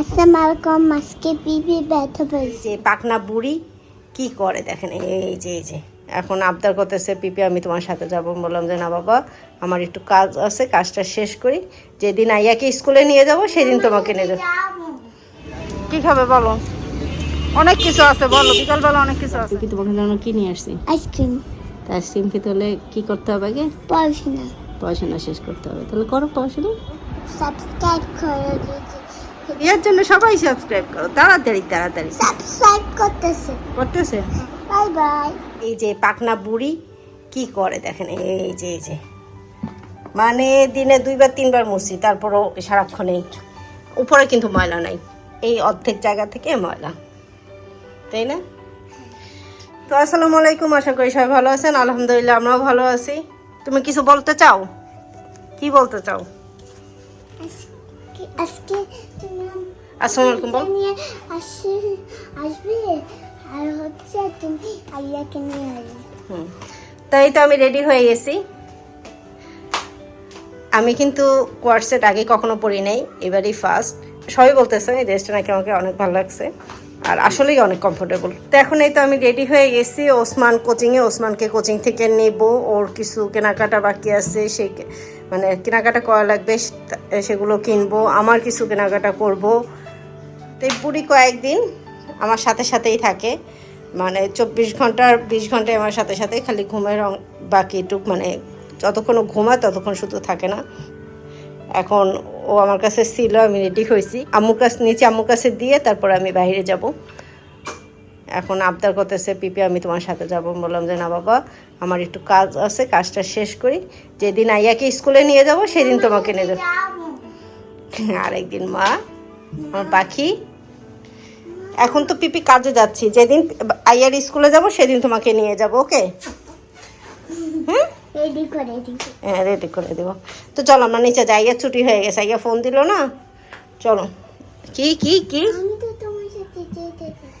আসসালামু আলাইকুম আজকে বিবি ব্যথা পেয়েছি। যে পাকনা বুড়ি কি করে দেখেন? এই যে এই যে। এখন আবদার করতেছে পিপি আমি তোমার সাথে যাব। বললাম যে না বাবা আমার একটু কাজ আছে কাজটা শেষ করি। যেদিন আইয়াকে স্কুলে নিয়ে যাব সেদিন তোমাকে নিয়ে যাব। কি খাবে বলো? অনেক কিছু আছে বলো। বিকালবেলা অনেক কিছু আছে। কি তোমাকে জন্য কি নিয়ে আসছি? আইসক্রিম। তা আইসক্রিম খেতে হলে কি করতে হবে আগে? পড়াশোনা। পড়াশোনা শেষ করতে হবে। তাহলে করো পড়াশোনা। সাবস্ক্রাইব করে এর জন্য সবাই সাবস্ক্রাইব করো। তাড়াতাড়ি তাড়াতাড়ি। সাবস্ক্রাইব করতেছে। করতেছে? Bye bye. এই যে পাকনা বুড়ি কি করে দেখেন? এই যে এই যে। মানে দিনে দুইবার তিনবার মুছি তারপরও সারাক্ষণেই উপরে কিন্তু ময়লা নাই। এই অর্ধেক জায়গা থেকে ময়লা। তাই না? তো আসসালামু আলাইকুম আশা করি সবাই ভালো আছেন। আলহামদুলিল্লাহ আমরাও ভালো আছি। তুমি কিছু বলতে চাও? কি বলতে চাও? আজকে আসসালামু আলাইকুম বল। আসবে? আর হচ্ছে তুমি আইয়াকে নিয়ে আসবে। হুম। তাই তো আমি রেডি হয়ে গেছি। আমি কিন্তু কোয়ার্সেট আগে কখনো পড়ি নাই এবারই ফার্স্ট সবাই বলতেছে এই ড্রেসটা নাকি আমাকে অনেক ভালো লাগছে। আর আসলেই অনেক কমফোর্টেবল তো এখন এই তো আমি রেডি হয়ে গেছি ওসমান কোচিংয়ে ওসমানকে কোচিং থেকে নেব। ওর কিছু কেনাকাটা বাকি আছে সেই মানে কেনাকাটা করা লাগবে সেগুলো কিনবো, আমার কিছু কেনাকাটা করব। তো এই বুড়ি কয়েকদিন আমার সাথে সাথেই থাকে। মানে চব্বিশ ঘণ্টার বিশ ঘন্টায় আমার সাথে সাথে খালি ঘুমের অং- বাকিটুক মানে যতক্ষণ ঘুমায় ততক্ষণ শুধু থাকে না। এখন ও আমার কাছে ছিল, আমি রেডি হয়েছি। আম্মুর কাছে নিচে আম্মুর কাছে দিয়ে তারপর আমি বাইরে যাব। এখন আবদার করতেছে পিপি আমি তোমার সাথে যাব। বললাম যে না বাবা আমার একটু কাজ আছে কাজটা শেষ করি। যেদিন আইয়াকে স্কুলে নিয়ে যাব সেদিন তোমাকে নিয়ে যাব। আরেকদিন মা আমার পাখি। এখন তো পিপি কাজে যাচ্ছি। যেদিন আইয়ার স্কুলে যাব সেদিন তোমাকে নিয়ে যাব ওকে? রেডি করে দিবে। হ্যাঁ রেডি করে দেবো। তো চলো আমরা নিচে যাই। ছুটি হয়ে গেছে। আইয়া ফোন দিল না? চলো। কি কি কি আমি তো তোমার সাথে যেতে চাই।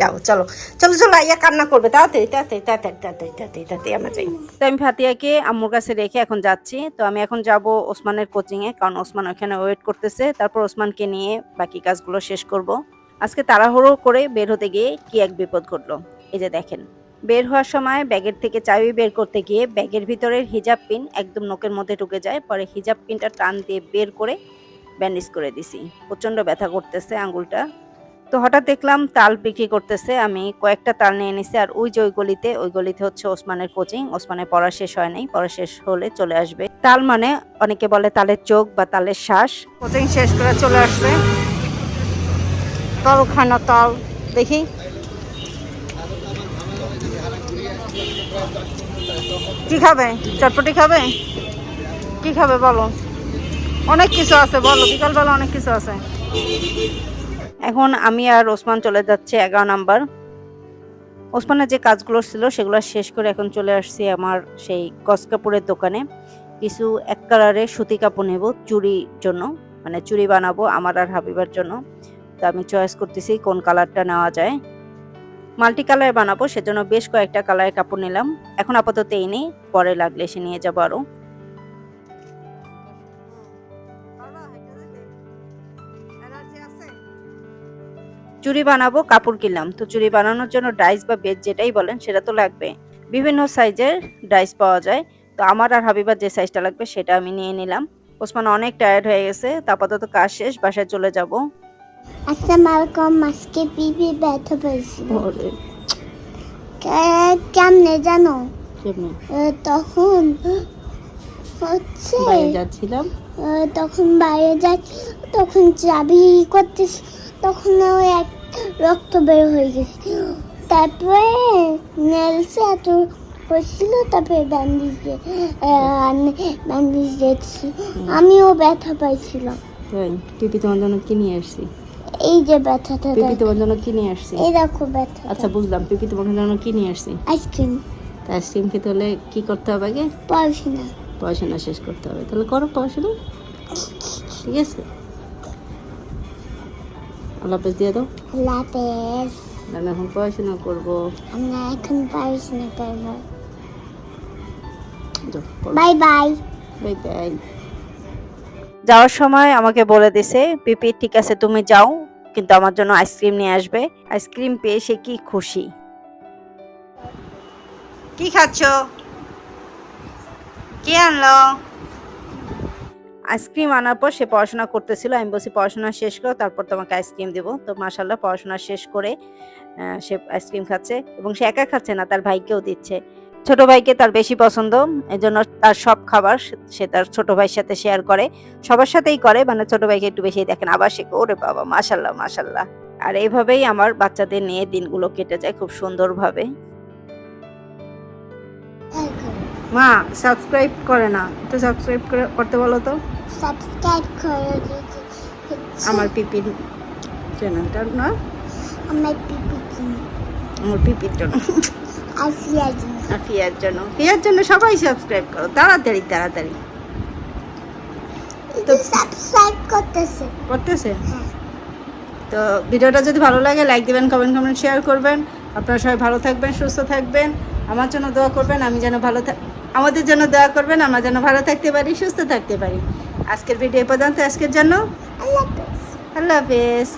যাও, চলো। চলো চলো আইয়া কান্না করবে। তাড়াতাড়ি তাড়াতাড়ি তাড়াতাড়ি তাড়াতাড়ি আমরা যাই। তো আমি ফাতিয়াকে আম্মুর কাছে রেখে এখন যাচ্ছি। তো আমি এখন যাব ওসমানের কোচিংয়ে কারণ ওসমান ওখানে ওয়েট করতেছে। তারপর ওসমানকে নিয়ে বাকি কাজগুলো শেষ করব। আজকে তাড়াহুড়ো করে বের হতে গিয়ে কি এক বিপদ ঘটলো? এই যে দেখেন, বের হওয়ার সময় ব্যাগের থেকে চাবি বের করতে গিয়ে ব্যাগের ভিতরের হিজাব পিন একদম নোকের মধ্যে ঢুকে যায়। পরে হিজাব পিনটা টান দিয়ে বের করে ব্যান্ডেজ করে দিছি। প্রচণ্ড ব্যথা করতেছে আঙ্গুলটা। তো হঠাৎ দেখলাম তাল বিক্রি করতেছে, আমি কয়েকটা তাল নিয়ে নিছি আর ওই যে ওই গলিতে ওই গলিতে হচ্ছে ওসমানের কোচিং, ওসমানের পড়া শেষ হয় নাই, পড়া শেষ হলে চলে আসবে। তাল মানে অনেকে বলে তালের চোখ বা তালের শ্বাস। কোচিং শেষ করে চলে আসবে। তল খানা তল, দেখি। কি খাবে? চটপটি খাবে? কি খাবে বলো? অনেক কিছু আছে, বলো। বিকালবেলা অনেক কিছু আছে। এখন আমি আর ওসমান চলে যাচ্ছে এগারো নাম্বার। ওসমানের যে কাজগুলো ছিল সেগুলো শেষ করে এখন চলে আসছি আমার সেই গস কাপড়ের দোকানে। কিছু এক কালারের সুতি কাপড় নেব চুড়ির জন্য মানে চুড়ি বানাবো আমার আর হাবিবার জন্য। তো আমি চয়েস করতেছি কোন কালারটা নেওয়া যায়। মাল্টি কালার বানাবো, সেজন্য বেশ কয়েকটা কালারের কাপড় নিলাম। এখন আপাতত এই নেই, পরে লাগলে সে নিয়ে যাব আরও। চুড়ি বানাবো কাপড় কিনলাম। তো চুড়ি বানানোর জন্য ডাইস বা বেড যেটাই বলেন সেটা তো লাগবে। বিভিন্ন সাইজের ডাইস পাওয়া যায়। তো আমার আর হাবিবার যে সাইজটা লাগবে সেটা আমি নিয়ে নিলাম। ওসমান অনেক টায়ার্ড হয়ে গেছে। তো আপাতত কাজ শেষ বাসায় চলে যাব। আসসালামু আলাইকুম আজকে বিবি ব্যথা পেয়েছি কেমনে জানো? তখন হচ্ছে যাচ্ছিলাম। তখন বাইরে যাই তখন চাবি করতেছি। তখন ওই এক রক্ত বের হয়ে গেছে। তারপরে নেলসে এত হয়েছিল তারপরে ব্যান্ডেজ দিয়ে ব্যান্ডেজ দিয়েছি আমিও ব্যথা পাইছিলাম। পিপি তোমার জন্য কি নিয়ে আসছি? এই যে ব্যথাটা পিপি তোমার জন্য কি নিয়ে আসছি? এই দেখো ব্যথা আচ্ছা বুঝলাম। পিপি তোমার জন্য কি নিয়ে আসছি? আইসক্রিম। আইসক্রিম খেতে হলে কি করতে হবে আগে? পড়াশোনা। পড়াশোনা শেষ করতে হবে। তাহলে করো পড়াশোনা। ঠিক আছে। আল্লাহ হাফেজ দিয়ে দাও। লাপেস আমি এখন পড়াশোনা করব। আমরা এখন পড়াশোনা করব। Bye bye. Bye bye. যাওয়ার সময় আমাকে বলে দিছে পিপি ঠিক আছে তুমি যাও কিন্তু আমার জন্য আইসক্রিম নিয়ে আসবে। আইসক্রিম পেয়ে সে কি খুশি? কি খাচ্ছ? কি আনলো? আইসক্রিম আনার পর সে পড়াশোনা করতেছিল। আমি বলছি পড়াশোনা শেষ করো তারপর তোমাকে আইসক্রিম দেবো। তো মাসাল্লাহ পড়াশোনা শেষ করে সে আইসক্রিম খাচ্ছে এবং সে একা খাচ্ছে না তার ভাইকেও দিচ্ছে। ছোট ভাইকে তার বেশি পছন্দ এই জন্য তার সব খাবার সে- সে তার ছোট ভাইয়ের সাথে শেয়ার করে। সবার সাথেই করে মানে ছোট ভাইকে একটু বেশি দেখেন। আবার সে ওরে বাবা মাসাল্লাহ মাসাল্লাহ আর এইভাবেই আমার বাচ্চাদের নিয়ে দিনগুলো কেটে যায় খুব সুন্দরভাবে। মা সাবস্ক্রাইব করে না। তো সাবস্ক্রাইব করে করতে বলো তো। সাবস্ক্রাইব করে দিতে আমার পিপির চ্যানেলটার না? আমার পিপি আমার পিপির জন্য। আসিয়া দিন আর ফিয়ার জন্য। ফিয়ার জন্য সবাই সাবস্ক্রাইব করো। তাড়াতাড়ি তাড়াতাড়ি। তো সাবস্ক্রাইব করতেছে। করতেছে? তো ভিডিওটা যদি ভালো লাগে লাইক দিবেন কমেন্ট কমেন্ট শেয়ার করবেন। আপনারা সবাই ভালো থাকবেন সুস্থ থাকবেন। আমার জন্য দোয়া করবেন আমি যেন ভালো থাক আমাদের জন্য দোয়া করবেন আমরা যেন ভালো থাকতে পারি সুস্থ থাকতে পারি। আজকের ভিডিও পর্যন্ত। আজকের জন্য আল্লাহ হাফেজ।